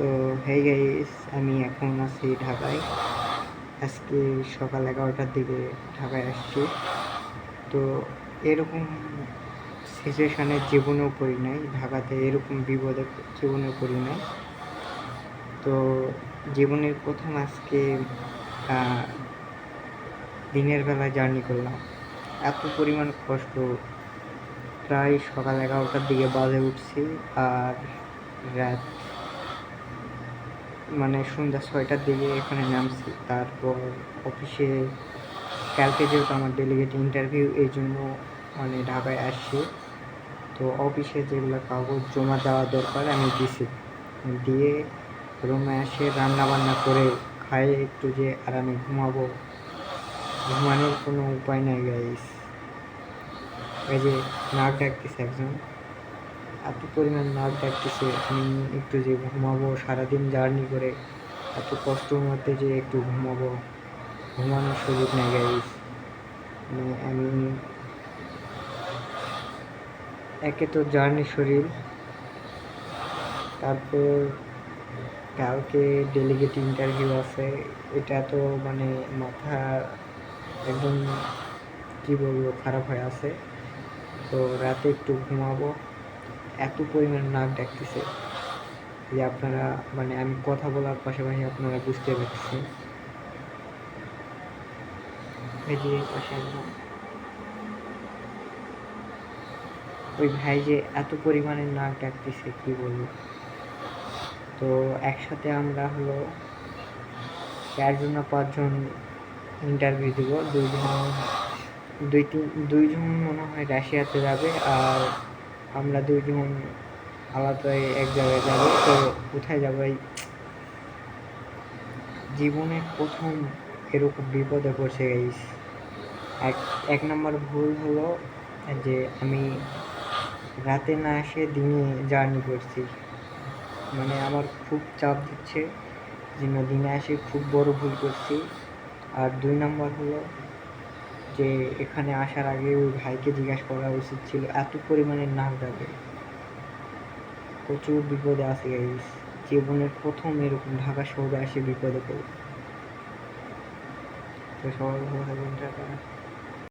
তো hey guys আমি এখন আছি ঢাকায়। আজকে সকাল এগারোটার দিকে ঢাকায় আসছি। তো, এরকম সিচুয়েশানে জীবনেও পড়ি নাই। ঢাকাতে এরকম বিপদে জীবনেও পড়ি নাই। তো, জীবনের প্রথম আজকে দিনের বেলা জার্নি করলাম। এত পরিমাণ কষ্ট। প্রায় সকাল এগারোটার দিকে বাজে উঠছি, আর রাত মানে সন্ধ্যা ছয়টার দিকে এখানে নামছি। তারপর অফিসে কালকে যেহেতু আমার ডেলিগেট ইন্টারভিউ এই জন্য মানে ঢাকায় আসছি। তো অফিসে যেগুলো কাগজ জমা দেওয়া দরকার, আমি দিছি। দিয়ে রুমে এসে রান্না বান্না করে খাই একটু যে আরামে ঘুমাবো, ঘুমানোর কোনো উপায় নাই গাইস এই যে নাক ডাকতেছে একজন। এত পরিমাণ নাক ডাকতেছে আমি একটু যে ঘুমাবো, সারাদিন জার্নি করে এত কষ্টের মধ্যে যে একটু ঘুমাবো, ঘুমানোর সুযোগ নেই গাইস মানে আমি একে তো জার্নি শরীর, তারপর কালকে ডেলিগেট ইন্টারভিউ আছে, এটা তো মানে মাথা একদম, কী বলব, খারাপ হয়ে আছে। তো রাতে একটু ঘুমাবো। এত পরিমাণ নাক ডাকতেছে যে আপনারা মানে আমি কথা বলার পাশাপাশি আপনারা বুঝতে যে পাশে ওই ভাই যে এত পরিমাণে নাক ডাকতেছে, কি বলব? তো একসাথে আমরা হলো চারজন না পাঁচজন ইন্টারভিউ দিব। দুইজন দুই তিন দুইজন মনে হয় রাশিয়াতে যাবে আর আমরা দুইজন আলাদাই এক জায়গায় যাব, তো কোথায় যাব এই জীবনে প্রথম এরকম বিপদে পড়ছে গাইস এক এক নম্বর ভুল হলো যে আমি রাতে না এসে দিনে জার্নি করছি। মানে আমার খুব চাপ দিচ্ছে, যে না দিনে এসে খুব বড় ভুল করছি। আর দুই নম্বর হলো যে এখানে আসার আগে ওই ভাইকে জিজ্ঞাসা করা উচিত ছিল, এত পরিমাণে নাক ডাকে। প্রচুর বিপদে আছে গাইস জীবনের প্রথম এরকম ঢাকা শহরে আসে বিপদে পড়ে। তো সবাই ভালো থাকবেন, টাটা।